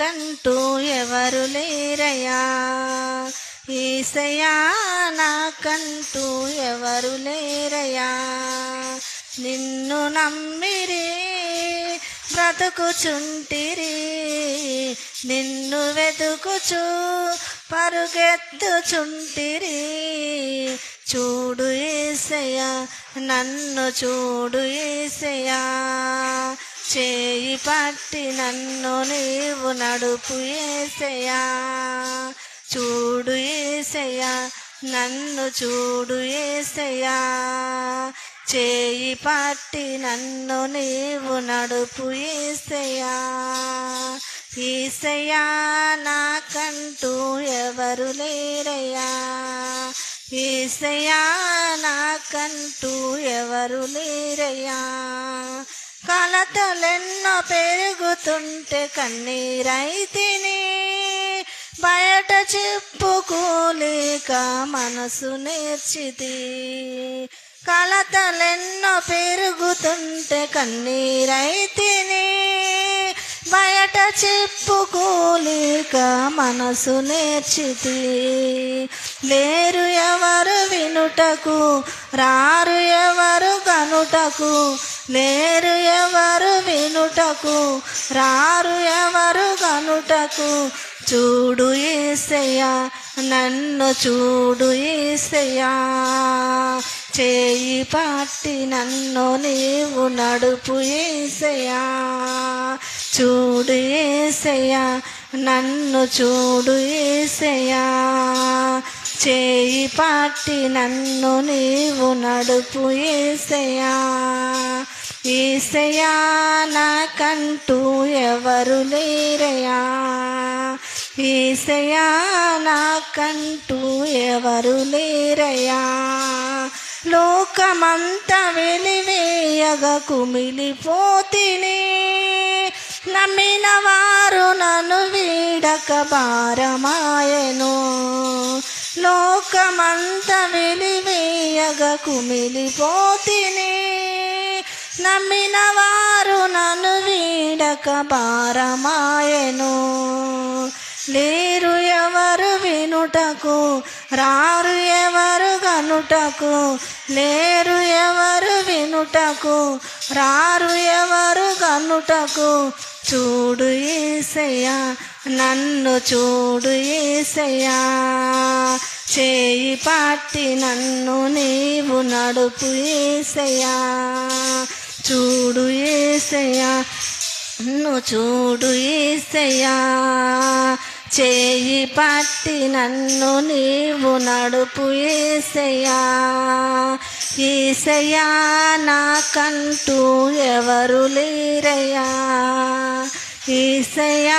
నాకంటూ ఎవరు లేరయా? ఈసయా నాకంటూ ఎవరు లేరయా? నిన్ను నమ్మిరి బ్రతుకుచుంటిరి. నిన్ను వెతుకుచు పరుగెత్తుచుంటిరి. చూడు ఏసయ్యా నన్ను చూడు ఏసయా చేయి పట్టి నన్ను నీవు నడుపు ఏసయా చూడు ఏసయా నన్ను చూడు ఏసయా చేయి పట్టి నన్ను నీవు నడుపు ఏసయా ఈసయా నాకంటూ ఎవరు లేరయ్యా. ఈసయా నాకంటూ ఎవరు లేరయ్యా. కలతలెన్నో పెరుగుతుంటే కన్నీరైతిని బయట చెప్పుకోలేక మనసు నేర్చితి. కలతలెన్నో పెరుగుతుంటే కన్నీరైతిని బయట చెప్పుకోలేక మనసు నేర్చితి. లేరు ఎవరు వినుటకు రారు ఎవరు గనుటకు లేరు ఎవరు వినుటకు రారు ఎవరు గనుటకు? చూడు ఏసయ్యా నన్ను చూడు ఏసయ్యా. చేయి పట్టి నన్ను నీవు నడుపు ఏసయ్యా. చూడు ఏసయ్యా నన్ను చూడు ఏసయ్యా. చేయి పట్టి నన్ను నీవు నడుపు ఏసయ్యా. ఏసయ్యా నాకంటూ ఎవరు లేరయా ఏసయ్యా నాకంటూ ఎవరు లేరయా లోకమంత వెలివేయగ కుమిలిపోతిని నమ్మిన వారు నన్ను వీడక భారమాయను. లోకమంత వెలివేయగ కుమిలిపోతిని నమ్మిన వారు నన్ను వీడక పారమాయను లేరు ఎవరు వినుటకు రారు ఎవరు గనుటకు లేరు ఎవరు వినుటకు రారు ఎవరు గనుటకు చూడు ఏసయ్యా నన్ను చూడు ఏసయ్యా. చేయి పట్టి నన్ను నీవు నడుపు ఏసయ్యా. చూడు ఏసయ్యా నన్ను చూడు ఏసయ్యా. చేయి పట్టి నన్ను నీవు నడుపు ఏసయ్యా. ఏసయ్యా నాకంటూ ఎవరు లేరయ్యా. ఏసయ్యా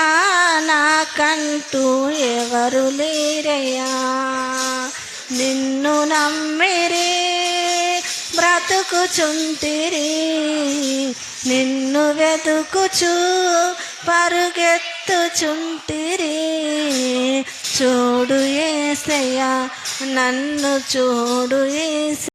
నాకంటూ ఎవరు లేరయ్యా. నిన్ను నమ్మిరి వెతుకుచుంటిరి. నిన్ను వెతుకుచు పరుగెత్తుచుంటిరి. చూడు ఏసయ్యా నన్ను చూడు ఏస